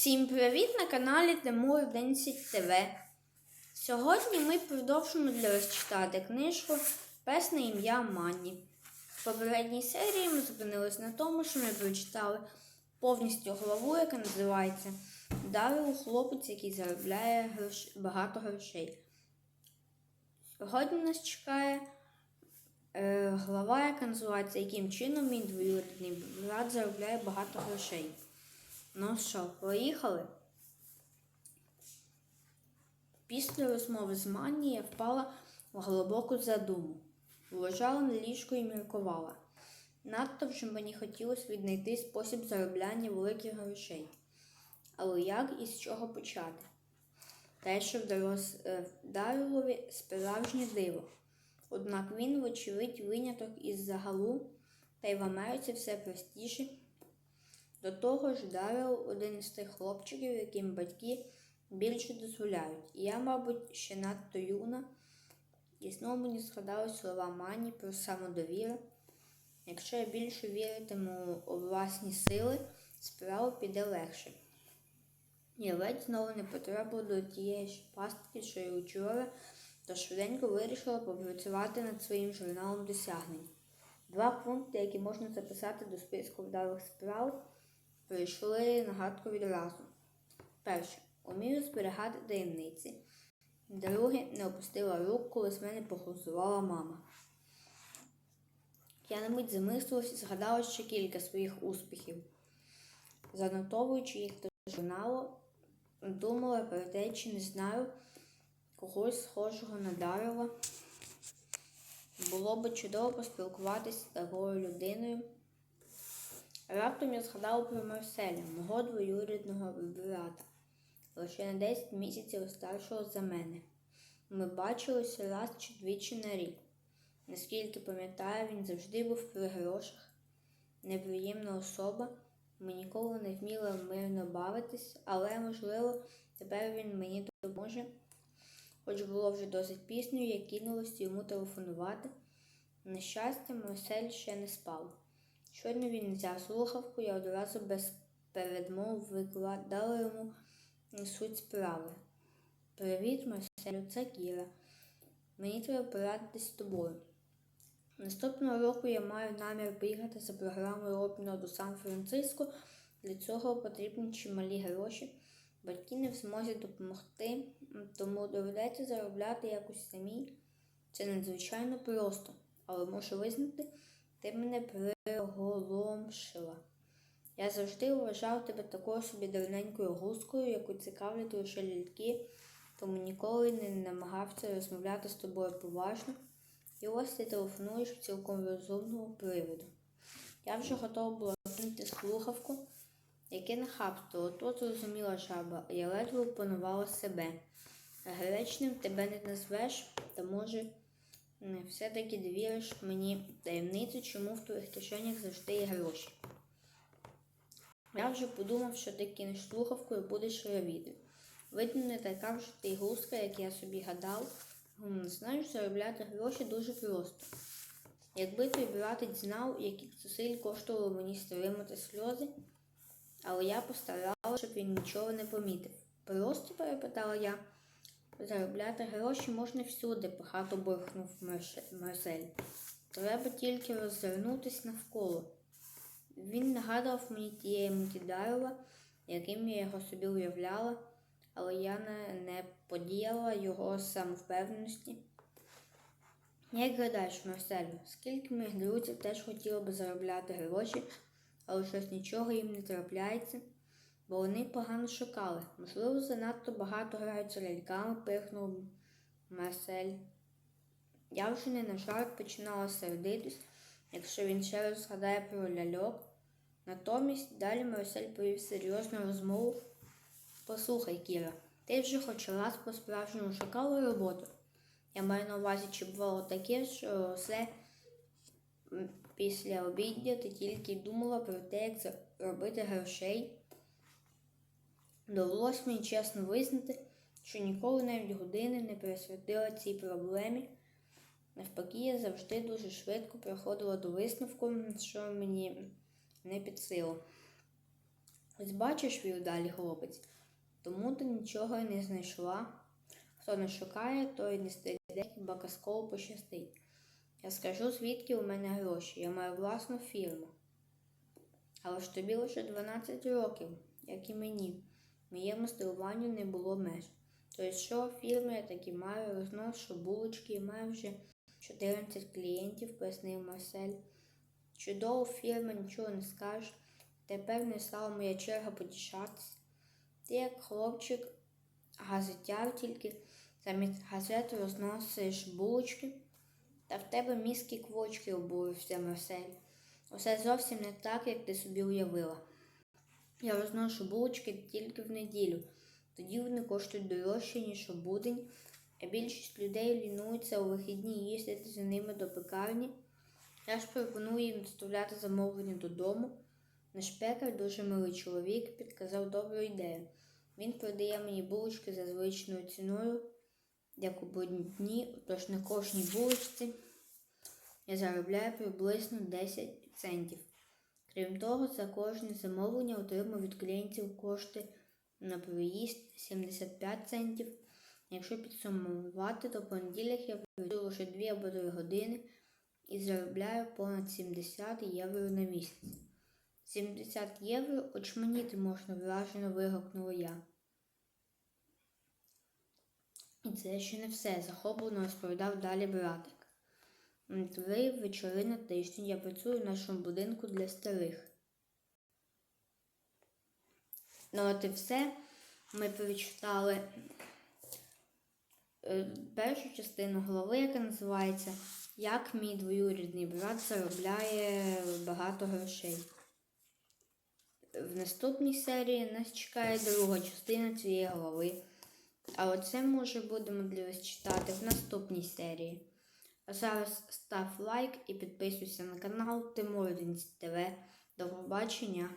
Всім привіт на каналі Тимур 11 ТВ. Сьогодні ми продовжимо для вас читати книжку Пес на ім'я Манні. В попередній серії ми зупинились на тому, що ми прочитали повністю главу, яка називається Дарил хлопець, який заробляє грош... багато грошей. Сьогодні нас чекає е, глава, яка називається Яким чином мій двоюрідний брат заробляє багато грошей. Ну що, поїхали? Після розмови з Манні я впала в глибоку задуму. Лежала на ліжку і міркувала. Надто вже мені хотілося віднайти спосіб заробляння великих грошей. Але як і з чого почати? Те, що вдалося е, Дарилові справжнє диво. Однак він, вочевидь, виняток із загалу, та й в Америці все простіше. До того ж, Дарил один із тих хлопчиків, яким батьки більше дозволяють. І я, мабуть, ще надто юна, і знову мені згадали слова Мані про самодовіру. Якщо я більше віритиму у власні сили, справа піде легше. Я ледь знову не потрапила до тієї ж пастки, що й учора, то швиденько вирішила попрацювати над своїм журналом досягнень. Два пункти, які можна записати до списку вдалих справ, прийшли нагадку відразу. Перше, умію зберігати таємниці. Друге, не опустила рук, коли з мене похлузувала мама. Я на мить замислилась і згадала ще кілька своїх успіхів. Занотовуючи їх до журналу, думала про те, чи не знаю когось схожого на Дарова. Було би чудово поспілкуватися з такою людиною. Раптом я згадала про Марселя, мого двоюрідного брата, лише на 10 місяців старшого за мене. Ми бачилися раз чи двічі на рік. Наскільки пам'ятаю, він завжди був при грошах, неприємна особа. Ми ніколи не вміли мирно бавитись, але, можливо, тепер він мені допоможе. Хоч було вже досить пісню, я кинулась йому телефонувати. На щастя, Марсель ще не спав. Щойно він взяв слухавку, я одразу без передмов викладала йому суть справи. Привіт, Марселю, це Кіра. Мені треба порадитись з тобою. Наступного року я маю намір поїхати за програмою обміну до Сан-Франциско. Для цього потрібні чималі гроші. Батьки не в змозі допомогти, тому доведеться заробляти якось самі. Це надзвичайно просто, але можу визнати, ти мене приголомшила. Я завжди вважав тебе такою собі давненькою гускою, яку цікавлять лише ляльки, тому ніколи не намагався розмовляти з тобою поважно. І ось ти телефонуєш цілком розумного приводу. Я вже готова була кинути слухавку, яке нахабство, ото зрозуміла жаба, я ледве опанувала себе. Гречним тебе не назвеш, та може все-таки довіриш мені таємницю, чому в твоїх кишенях завжди є гроші. Я вже подумав, що ти кинеш слухавку і будеш равіти. Видно, не така вже ти гуска, як я собі гадав. Знаєш, заробляти гроші дуже просто. Якби твій братець знав, яких зусиль коштувало мені стримати сльози, але я постаралася, щоб він нічого не помітив. Просто перепитала я. Заробляти гроші можна всюди, похато буркнув Марше- Марсель. Треба тільки роззирнутись навколо. Він нагадував мені тієї Мутідарова, яким я його собі уявляла, але я не, не подіяла його самовпевненості. Як гадаєш, Марселю, скільки моїх друзів теж хотіло би заробляти гроші, але щось нічого їм не трапляється, бо вони погано шукали. Можливо, занадто багато граються ляльками, пихнув Марсель. Я вже не на жарт починала сердитись, якщо він ще раз згадає про ляльок. Натомість далі Марсель повів серйозну розмову. Послухай, Кіра, ти вже хоч раз по-справжньому шукала роботу. Я маю на увазі, чи бувало таке, що все після обідня ти тільки думала про те, як заробити грошей. Довелось мені чесно визнати, що ніколи навіть години не присвятила цій проблемі. Навпаки, я завжди дуже швидко приходила до висновку, що мені не під силу. Ось бачиш, вів далі хлопець, тому ти нічого й не знайшла. Хто не шукає, той не стає, хіба казково пощастить. Я скажу, звідки у мене гроші. Я маю власну фірму. Але ж тобі лише 12 років, як і мені. Моєму здивуванню не було меж. Тобто, що фірми я таки маю, розношу булочки і маю вже 14 клієнтів, пояснив Марсель. Чудово, фірма, нічого не скажеш. Тепер не стала моя черга потішатись. Ти як хлопчик, газетяр тільки замість газет розносиш булочки, та в тебе мізки квочки обурився Марсель. Усе зовсім не так, як ти собі уявила. Я розношу булочки тільки в неділю. Тоді вони коштують дорожче, ніж у будень, а більшість людей лінуються у вихідні їздити за ними до пекарні. Я ж пропоную їм доставляти замовлення додому. Наш пекар, дуже милий чоловік, підказав добру ідею. Він продає мені булочки за звичною ціною, як у будні дні, тож на кожній булочці я заробляю приблизно 10 центів. Крім того, за кожне замовлення отримую від клієнтів кошти на проїзд 75 центів. Якщо підсумувати, то понеділях я працюю лише 2 або 3 години і заробляю понад 70 євро на місяць. 70 євро очманіти можна вражено вигукнула я. І це ще не все, захоплено розповідав далі братик. Три вечори на тиждень я працюю в нашому будинку для старих. Ну от і все. Ми прочитали е, першу частину голови, яка називається Як мій двоюрідний брат заробляє багато грошей. В наступній серії нас чекає друга частина цієї голови. А оце ми вже будемо для вас читати в наступній серії. А зараз став лайк і підписуйся на канал Тимурдинць ТВ. До побачення!